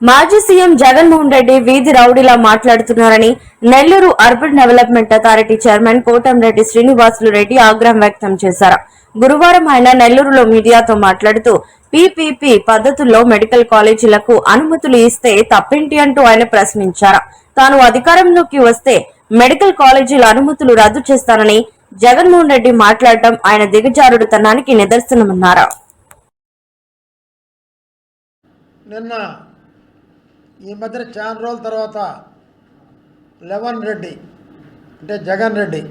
మాజీ సీఎం జగన్మోహన్ రెడ్డి వీధి రౌడీలా మాట్లాడుతున్నారని Nellore urban development authority chairman Kotamreddy Srinivasulu Reddy ఆగ్రహం వ్యక్తం చేశారు. గురువారం ఆయన నెల్లూరులో మీడియాతో మాట్లాడుతూ పీపీపీ పద్ధతుల్లో మెడికల్ కాలేజీలకు అనుమతులు ఇస్తే తప్పేంటి అంటూ ఆయన ప్రశ్నించారు. తాను అధికారంలోకి వస్తే మెడికల్ కాలేజీల అనుమతులు రద్దు చేస్తానని జగన్మోహన్ రెడ్డి మాట్లాడటం ఆయన దిగజారుడుతనానికి నిదర్శనమన్నారు? నిన్న ఈ మధ్యన చాలా రోజుల తర్వాత లెవెన్ రెడ్డి అంటే జగన్ రెడ్డి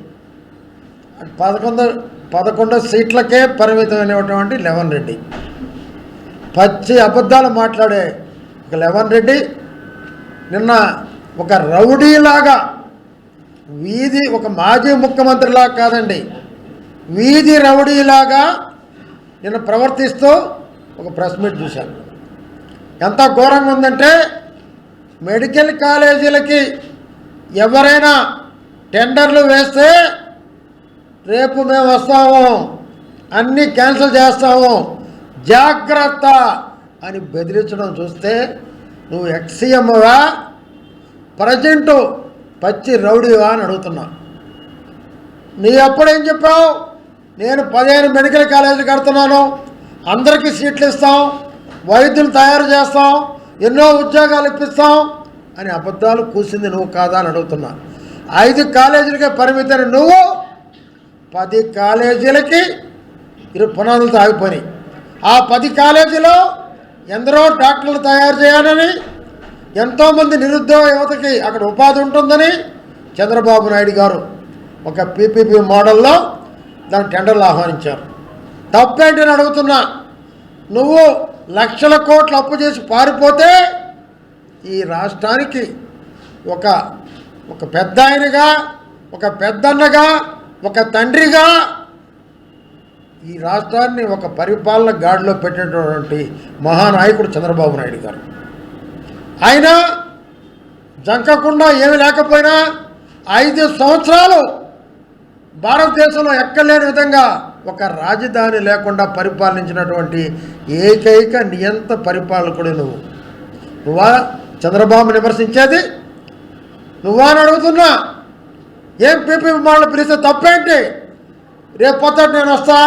పదకొండు పదకొండు సీట్లకే పరిమితమైనటువంటి లెవెన్ రెడ్డి. పచ్చి అబద్ధాలు మాట్లాడే ఒక లెవెన్ రెడ్డి నిన్న ఒక రౌడీలాగా వీధి ఒక మాజీ ముఖ్యమంత్రిలాగా కాదండి. వీధి రౌడీలాగా నేను ప్రవర్తిస్తూ ఒక ప్రెస్ మీట్ చూశాను. ఎంత ఘోరంగా ఉందంటే మెడికల్ కాలేజీలకి ఎవరైనా టెండర్లు వేస్తే రేపు మేము వస్తాము అన్నీ క్యాన్సిల్ చేస్తాము జాగ్రత్త అని బెదిరించడం చూస్తే నువ్వు ఎక్సీఎంవా ప్రజెంటు పచ్చి రౌడీవా అని అడుగుతున్నా. నీ అప్పుడేం చెప్పావు? నేను పదిహేను మెడికల్ కాలేజీలు కడుతున్నాను. అందరికీ సీట్లు ఇస్తాం. వైద్యులు తయారు చేస్తాం. ఎన్నో ఉద్యోగాలు ఇప్పిస్తాం. అని అబద్ధాలు కూసింది నువ్వు కాదా అని అడుగుతున్నా. ఐదు కాలేజీలకే పరిమితమైన నువ్వు పది కాలేజీలకి ఇరు పునాదులతో ఆగిపోయినాయి ఆ పది కాలేజీలో ఎందరో డాక్టర్లు తయారు చేయాలని ఎంతోమంది నిరుద్యోగ యువతకి అక్కడ ఉపాధి ఉంటుందని చంద్రబాబు నాయుడు గారు ఒక పీపీపీ మోడల్లో దాని టెండర్లు ఆహ్వానించారు. తప్పేంటి అని అడుగుతున్నా నువ్వు లక్షల కోట్లు అప్పు చేసి పారిపోతే ఈ రాష్ట్రానికి ఒక ఒక పెద్ద ఆయనగా ఒక పెద్దన్నగా ఒక తండ్రిగా ఈ రాష్ట్రాన్ని ఒక పరిపాలన గాడిలో పెట్టినటువంటి మహానాయకుడు చంద్రబాబు నాయుడు గారు. ఆయన జంకకుండా ఏమి లేకపోయినా ఐదు సంవత్సరాలు భారతదేశంలో ఎక్కలేని విధంగా ఒక రాజధాని లేకుండా పరిపాలించినటువంటి ఏకైక నియంత పరిపాలకుడు నువ్వు. నువ్వా చంద్రబాబు విమర్శించేది? నువ్వా అని అడుగుతున్నా. ఏం పీపీ విమానాలు పిలిస్తే తప్పేంటి? రేపు పొద్దుట నేను వస్తా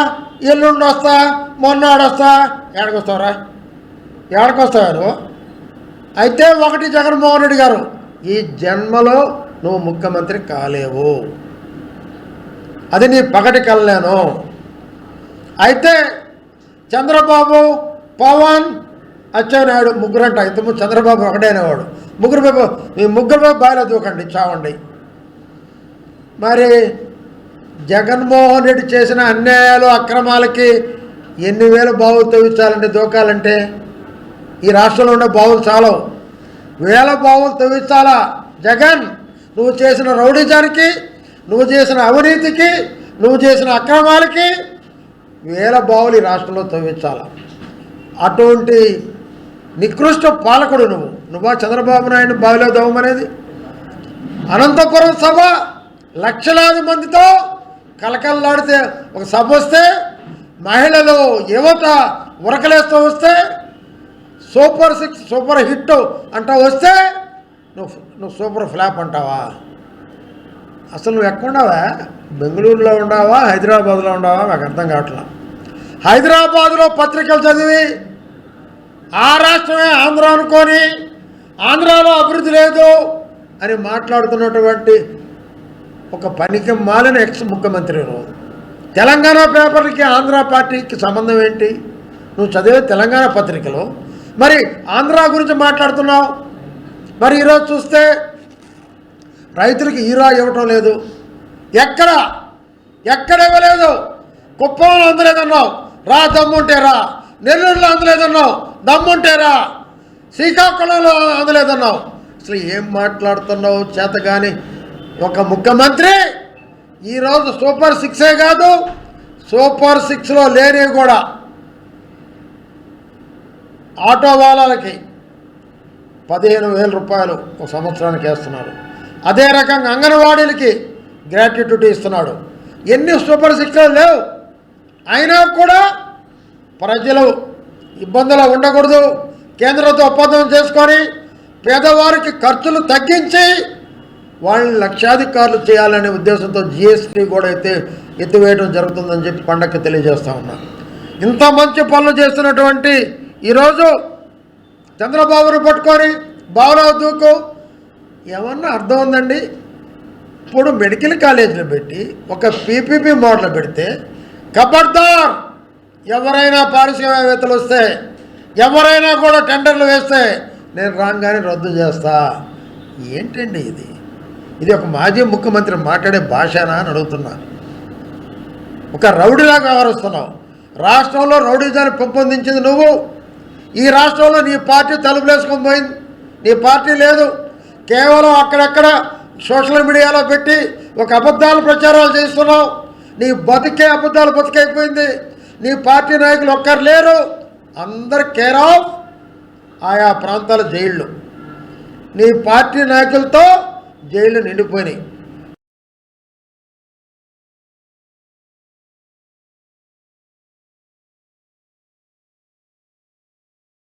ఎల్లుండి వస్తా మొన్నాడు వస్తా. ఏడకి వస్తావురా అయితే ఒకటి జగన్మోహన్ రెడ్డి గారు ఈ జన్మలో నువ్వు ముఖ్యమంత్రి కాలేవు. అది నీ పగటి కల్లాను అయితే చంద్రబాబు పవన్ అచ్చెన్నాయుడు ముగ్గురంట. ఇంతకుముందు చంద్రబాబు ఒకటే ముగ్గురు బాబు మీ ముగ్గురు బాబు బాగా దూకండి చావండి. మరి జగన్మోహన్ రెడ్డి చేసిన అన్యాయాలు అక్రమాలకి ఎన్ని వేలు బావులు తవ్వించాలంటే దూకాలంటే ఈ రాష్ట్రంలో ఉండే బావులు చాలవు వేల బావులు తవ్వించాలా? జగన్ నువ్వు చేసిన రౌడీజానికి నువ్వు చేసిన అవినీతికి నువ్వు చేసిన అక్రమాలకి వేల బావులు ఈ రాష్ట్రంలో తవ్వించాలా? అటువంటి నికృష్ట పాలకుడు నువ్వు. నువ్వా చంద్రబాబు నాయుడు బావిలో దవ్వమనేది అనంతపురం సభ లక్షలాది మందితో కలకల్లాడితే ఒక సభ వస్తే మహిళలు యువత ఉరకలేస్తూ వస్తే సూపర్ సిక్స్ సూపర్ హిట్ అంటా వస్తే నువ్వు నువ్వు సూపర్ ఫ్లాప్ అంటావా? అసలు నువ్వు ఎక్కడున్నావా? బెంగళూరులో ఉన్నావా? హైదరాబాద్లో ఉండావా నాకు అర్థం కావట్లా. హైదరాబాదులో పత్రికలు చదివి ఆ రాష్ట్రమే ఆంధ్ర అనుకొని ఆంధ్రాలో అభివృద్ధి లేదు అని మాట్లాడుతున్నటువంటి ఒక పనికి మాలిన ఎక్స్ ముఖ్యమంత్రి నువ్వు తెలంగాణ పేపర్కి ఆంధ్ర పార్టీకి సంబంధం ఏంటి? నువ్వు చదివే తెలంగాణ పత్రికలో మరి ఆంధ్ర గురించి మాట్లాడుతున్నావు. మరి ఈరోజు చూస్తే రైతులకి ఈరా ఇవ్వటం లేదు. ఎక్కడ? ఎక్కడ ఇవ్వలేదు? కుప్పంలో అందలేదన్నావు. రా దమ్ముంటే రా. నెల్లూరులో అందలేదన్నావు. దమ్ముంటే రా. శ్రీకాకుళంలో అందలేదన్నావు. అసలు ఏం మాట్లాడుతున్నావు చేత కానీ ఒక ముఖ్యమంత్రి ఈరోజు సూపర్ సిక్సే కాదు. సూపర్ సిక్స్లో లేనివి కూడా. ఆటో వాళ్ళకి పదిహేను వేల రూపాయలు ఒక సంవత్సరానికి వేస్తున్నారు అదే రకంగా అంగన్వాడీలకి గ్రాట్యుటీ ఇస్తున్నాడు. ఎన్ని సూపర్ శిక్షలు లేవు. అయినా కూడా ప్రజలు ఇబ్బందులు ఉండకూడదు. కేంద్రంతో ఒప్పందం చేసుకొని పేదవారికి ఖర్చులు తగ్గించి వాళ్ళని లక్షాధికారులు చేయాలనే ఉద్దేశంతో జిఎస్టీ కూడా అయితే ఎత్తివేయడం జరుగుతుందని చెప్పి పండగకి తెలియజేస్తా ఉన్నా. ఇంత మంచి పనులు చేస్తున్నటువంటి ఈరోజు చంద్రబాబును పట్టుకొని బాబురావు దూకు. ఏమన్నా అర్థం ఉందండి? ఇప్పుడు మెడికల్ కాలేజీలు పెట్టి ఒక పీపీపీ మోడల్ పెడితే కబడ్దార్! ఎవరైనా పారిశ్రామికవేత్తలు వస్తే ఎవరైనా కూడా టెండర్లు వేస్తే నేను రాగానే రద్దు చేస్తా. ఏంటండి ఇది? ఇది ఒక మాజీ ముఖ్యమంత్రి మాట్లాడే భాషనా అని అడుగుతున్నాను ఒక రౌడీలాగా వ్యవహరిస్తున్నావు. రాష్ట్రంలో రౌడీజాన్ని పెంపొందించింది నువ్వు. ఈ రాష్ట్రంలో నీ పార్టీ తలుపులేసుకొని పోయింది. నీ పార్టీ లేదు. కేవలం అక్కడక్కడ సోషల్ మీడియాలో పెట్టి ఒక అబద్ధాలు ప్రచారాలు చేస్తున్నావు. నీ బతికే అబద్ధాలు బతికైపోయింది. నీ పార్టీ నాయకులు ఒక్కరు లేరు. అందరు కేర్ ఆఫ్ ఆయా ప్రాంతాల జైళ్ళు. నీ పార్టీ నాయకులతో జైళ్ళు నిండిపోయినాయి.